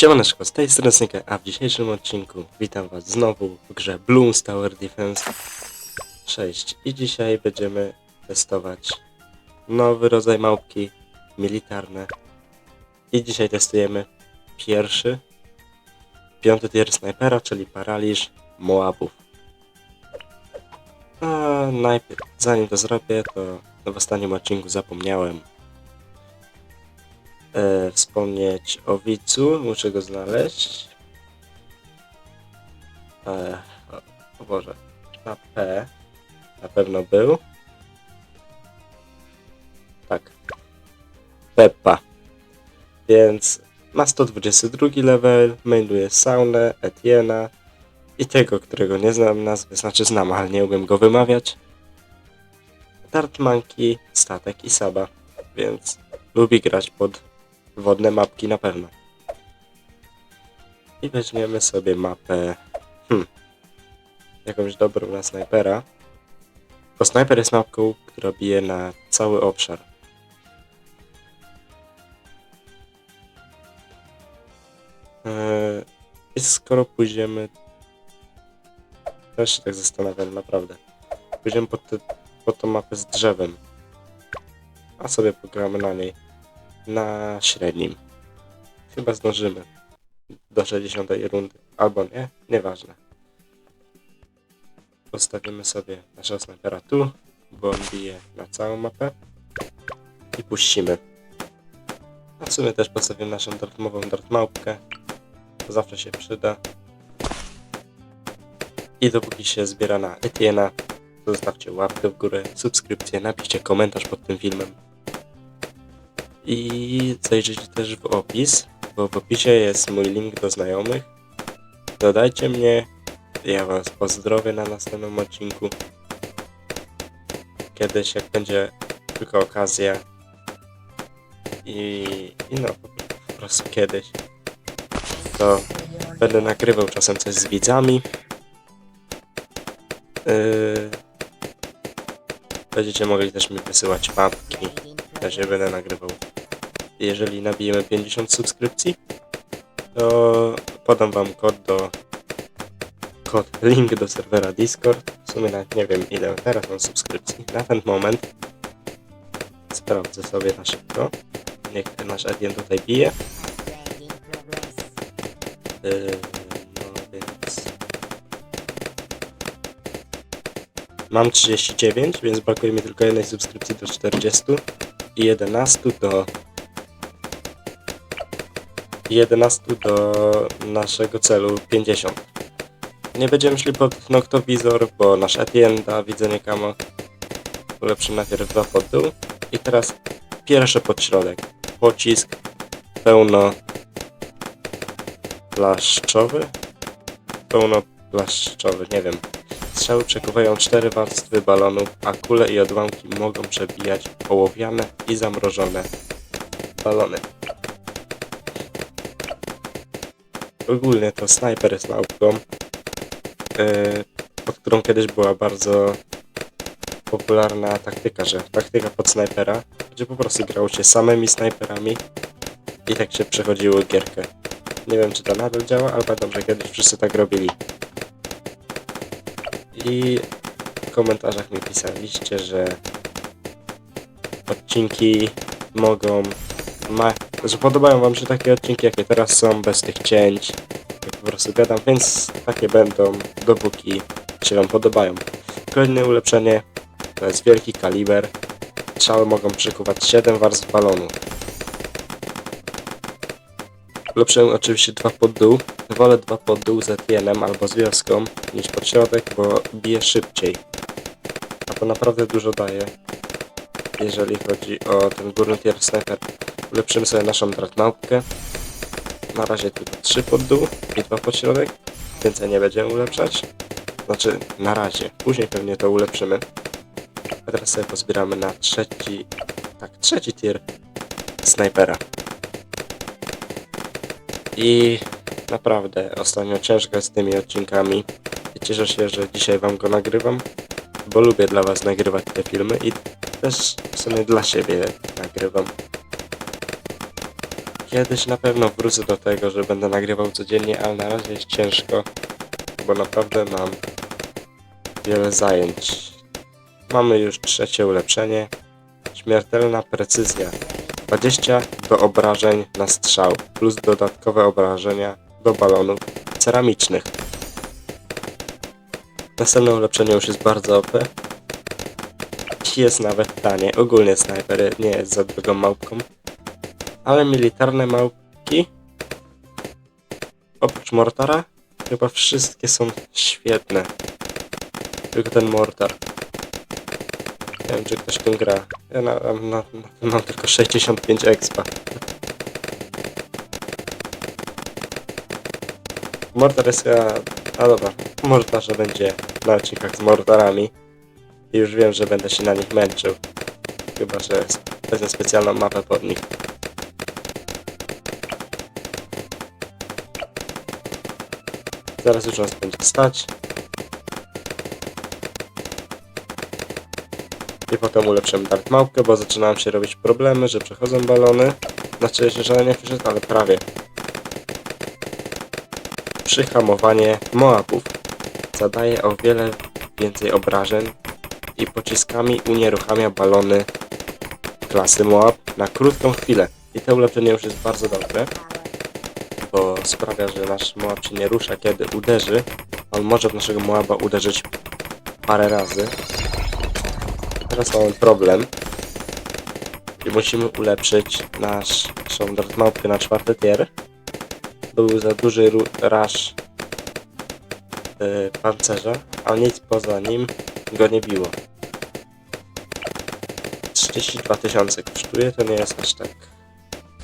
Siemaneczko, z tej strony Synka, a w dzisiejszym odcinku witam was znowu w grze Bloons Tower Defense 6 i dzisiaj będziemy testować nowy rodzaj małpki militarne i dzisiaj testujemy pierwszy piąty tier snajpera, czyli paraliż Moabów. A najpierw, zanim to zrobię, to w ostatnim odcinku zapomniałem e, wspomnieć o widzu, muszę go znaleźć. E, o, o Boże, na P na pewno był. Tak. Peppa. Więc ma 122 level, mailuje Saunę, Etiena i tego, którego nie znam nazwy, znaczy znam, ale nie umiem go wymawiać. Dart Monkey, Statek i Saba, więc lubi grać pod wodne mapki na pewno. I weźmiemy sobie mapę, hmm, jakąś dobrą na snajpera. Bo snajper jest mapką, która bije na cały obszar. Eee, I skoro pójdziemy... Też się tak zastanawiam, naprawdę. Pójdziemy pod, te, pod tą mapę z drzewem. A sobie pogramy na niej na średnim. Chyba zdążymy do 60 rundy. Albo nie, nieważne. Postawimy sobie naszego snajpera tu, bo on bije na całą mapę. I puścimy. A w sumie też postawimy naszą dartmową dartmałpkę. To zawsze się przyda. I dopóki się zbiera na Etiena, zostawcie łapkę w górę, subskrypcję, napiszcie komentarz pod tym filmem i zajrzyjcie też w opis, bo w opisie jest mój link do znajomych. Dodajcie mnie, ja was pozdrowię na następnym odcinku. Kiedyś, jak będzie tylko okazja. I, i no, po, prostu kiedyś. To będę nagrywał czasem coś z widzami. Yy, będziecie mogli też mi wysyłać mapki. Też je będę nagrywał jeżeli nabijemy 50 subskrypcji, to podam wam kod do kod, link do serwera Discord. W sumie nawet nie wiem ile teraz mam subskrypcji. Na ten moment sprawdzę sobie na szybko. Niech nasz Etienne tutaj bije. Yy, no więc... Mam 39, więc brakuje mi tylko jednej subskrypcji do 40 i 11 do 11 do naszego celu 50. Nie będziemy szli pod Noctowizor, bo nasz Etienne da widzenie kamo. Ulepszymy najpierw dwa pod dół. I teraz pierwszy podśrodek. Pocisk pełno plaszczowy? Pełno plaszczowy, nie wiem. Strzały przekuwają cztery warstwy balonów, a kule i odłamki mogą przebijać ołowiane i zamrożone balony. Ogólnie to snajper jest małpką, yy, pod którą kiedyś była bardzo popularna taktyka, że taktyka pod snajpera, gdzie po prostu grało się samymi snajperami i tak się przechodziło gierkę. Nie wiem czy to nadal działa, ale pamiętam, że kiedyś wszyscy tak robili. I w komentarzach mi pisaliście, że odcinki mogą ma, że podobają wam się takie odcinki, jakie teraz są, bez tych cięć, jak po prostu gadam, więc takie będą, dopóki się wam podobają. Kolejne ulepszenie to jest wielki kaliber. Strzały mogą przykuwać 7 warstw balonu. Ulepszyłem oczywiście dwa pod dół. Wolę dwa pod dół z Etienem albo z wioską niż pod środek, bo bije szybciej. A to naprawdę dużo daje, jeżeli chodzi o ten górny tier sniper. Ulepszymy sobie naszą dratmałpkę. Na razie tylko 3 pod dół i 2 pod środek. Więcej nie będziemy ulepszać. Znaczy, na razie. Później pewnie to ulepszymy. A teraz sobie pozbieramy na trzeci... Tak, trzeci tier snajpera. I naprawdę ostatnio ciężko z tymi odcinkami. I cieszę się, że dzisiaj wam go nagrywam, bo lubię dla was nagrywać te filmy i też w sumie dla siebie nagrywam Kiedyś na pewno wrócę do tego, że będę nagrywał codziennie, ale na razie jest ciężko, bo naprawdę mam wiele zajęć. Mamy już trzecie ulepszenie. Śmiertelna precyzja. 20 do obrażeń na strzał, plus dodatkowe obrażenia do balonów ceramicznych. Następne ulepszenie już jest bardzo OP. Jest nawet tanie. Ogólnie snajper nie jest za drugą małpką. Ale militarne małpki oprócz mortara chyba wszystkie są świetne. Tylko ten mortar. Nie wiem czy ktoś tym gra. Ja na, na, na, mam tylko 65 expa. Mortar jest ja... A dobra, mortarze będzie na odcinkach z mortarami. I już wiem, że będę się na nich męczył. Chyba, że wezmę specjalną mapę pod nich. Zaraz już nas będzie stać. I potem ulepszymy Dark Małpkę, bo zaczynają się robić problemy, że przechodzą balony. Znaczy jeszcze żaden nie przyszedł, ale prawie. Przyhamowanie Moabów zadaje o wiele więcej obrażeń i pociskami unieruchamia balony klasy Moab na krótką chwilę. I to ulepszenie już jest bardzo dobre, bo sprawia, że nasz Moab się nie rusza, kiedy uderzy. On może w naszego Moaba uderzyć parę razy. Teraz mamy problem. I musimy ulepszyć naszą Dartmałpkę na czwarty tier. Był za duży rush yy, pancerza, a nic poza nim go nie biło. 32 tysiące kosztuje, to nie jest aż tak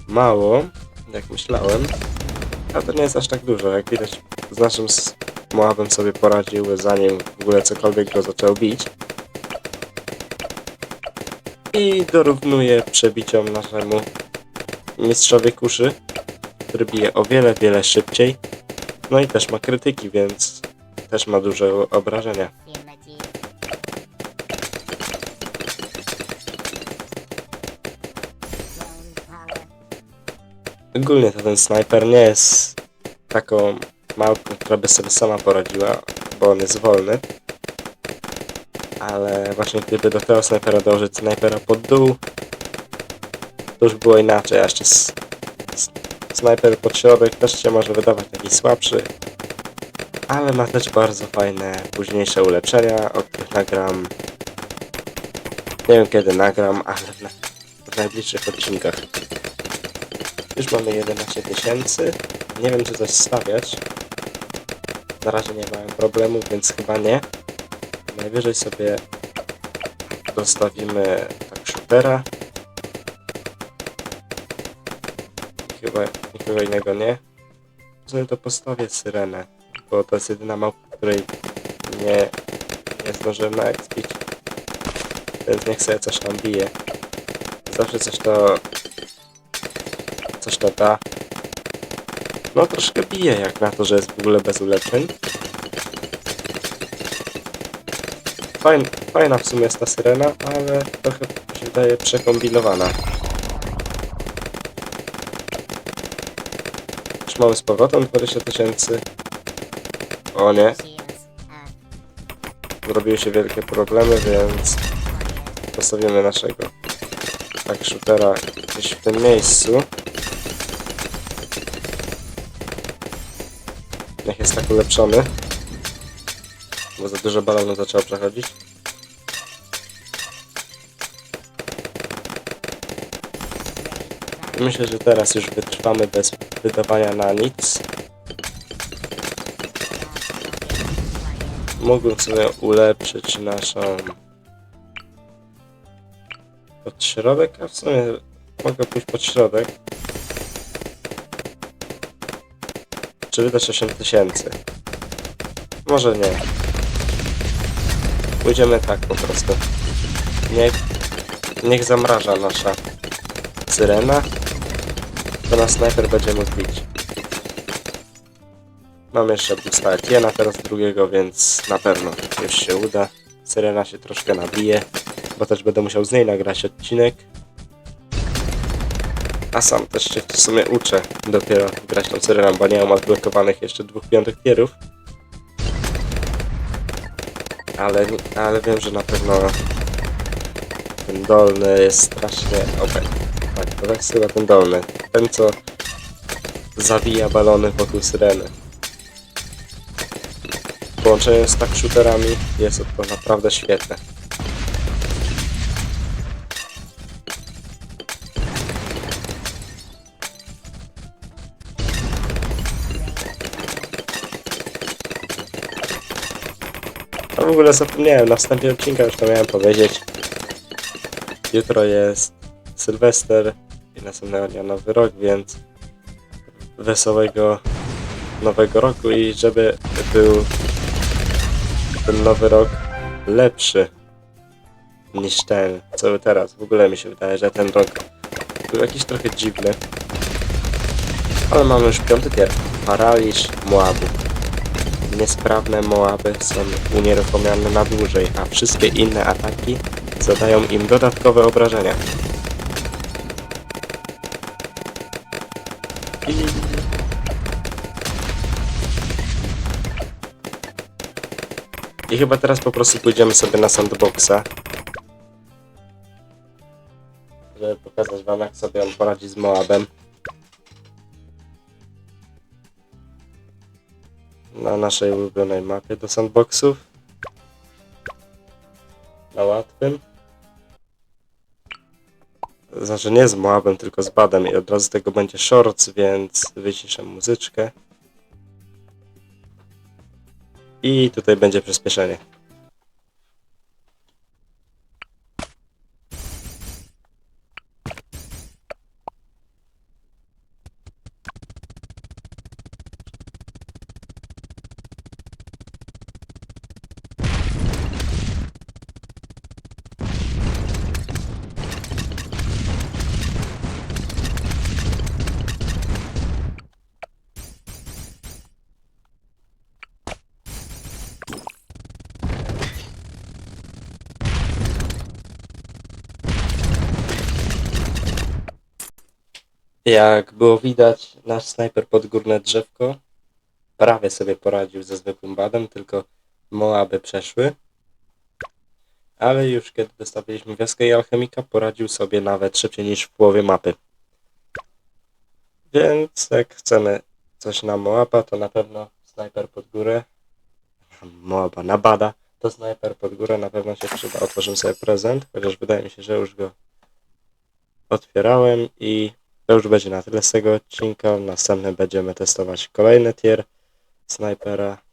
mało, jak myślałem. A to nie jest aż tak dużo, jak widać z naszym Moabem sobie poradził, zanim w ogóle cokolwiek go zaczął bić. I dorównuje przebiciom naszemu mistrzowi kuszy, który bije o wiele, wiele szybciej. No i też ma krytyki, więc też ma duże obrażenia. Ogólnie to ten snajper nie jest taką małpką, która by sobie sama poradziła, bo on jest wolny. Ale właśnie gdyby do tego snajpera dołożyć snajpera pod dół, to już było inaczej. A jeszcze snajper pod środek też się może wydawać taki słabszy. Ale ma też bardzo fajne późniejsze ulepszenia, o których nagram. Nie wiem kiedy nagram, ale w, na- w najbliższych odcinkach. Już mamy 11 tysięcy. Nie wiem, czy coś stawiać. Na razie nie miałem problemu, więc chyba nie. Najwyżej sobie dostawimy tak shootera. Chyba nikogo innego nie. Zatem to postawię syrenę, bo to jest jedyna małpa, której nie, nie zdążyłem naekspić. Więc niech sobie coś tam bije. Zawsze coś to coś da. No troszkę bije jak na to, że jest w ogóle bez ulepszeń. Fajn, fajna w sumie jest ta syrena, ale trochę się wydaje przekombinowana. Już mamy z powrotem 20 tysięcy. O nie, zrobiły się wielkie problemy, więc postawimy naszego tak shootera gdzieś w tym miejscu. Niech jest tak ulepszony. Bo za dużo balonów zaczęło przechodzić. Myślę, że teraz już wytrwamy bez wydawania na nic. Mógłbym sobie ulepszyć naszą pod środek, a w sumie mogę pójść pod środek. Czy wydać 8000? Może nie. Pójdziemy tak po prostu. Niech, niech zamraża nasza syrena. To na snajper będzie mógł bić. Mam jeszcze boosta Etiena, teraz drugiego, więc na pewno już się uda. Syrena się troszkę nabije, bo też będę musiał z niej nagrać odcinek. A sam też się w sumie uczę dopiero grać tą syreną, bo nie mam odblokowanych jeszcze dwóch piątych tierów. Ale, ale wiem, że na pewno ten dolny jest strasznie OP. Tak, to jest chyba ten dolny. Ten, co zawija balony wokół syreny. W połączeniu z tak shooterami jest to naprawdę świetne. W ogóle zapomniałem, na wstępie odcinka już to miałem powiedzieć. Jutro jest Sylwester i następnego dnia Nowy Rok, więc wesołego Nowego Roku i żeby był ten Nowy Rok lepszy niż ten, co teraz. W ogóle mi się wydaje, że ten rok był jakiś trochę dziwny. Ale mamy już piąty tier. Paraliż Moabu. Niesprawne Moaby są unieruchomione na dłużej, a wszystkie inne ataki zadają im dodatkowe obrażenia. I... Chyba teraz po prostu pójdziemy sobie na sandboxa. Żeby pokazać wam jak sobie on poradzi z Moabem. Na naszej ulubionej mapie do sandboxów. Na łatwym. Znaczy nie z Moabem, tylko z Badem i od razu tego będzie shorts, więc wyciszę muzyczkę. I tutaj będzie przyspieszenie. Jak było widać, nasz snajper pod górne drzewko prawie sobie poradził ze zwykłym badem, tylko Moaby przeszły. Ale już kiedy dostawiliśmy wioskę i alchemika, poradził sobie nawet szybciej niż w połowie mapy. Więc jak chcemy coś na Moaba, to na pewno snajper pod górę. Moaba na bada, to snajper pod górę na pewno się przyda. Otworzymy sobie prezent, chociaż wydaje mi się, że już go otwierałem i to już będzie na tyle z tego odcinka. Następnym będziemy testować kolejny tier snajpera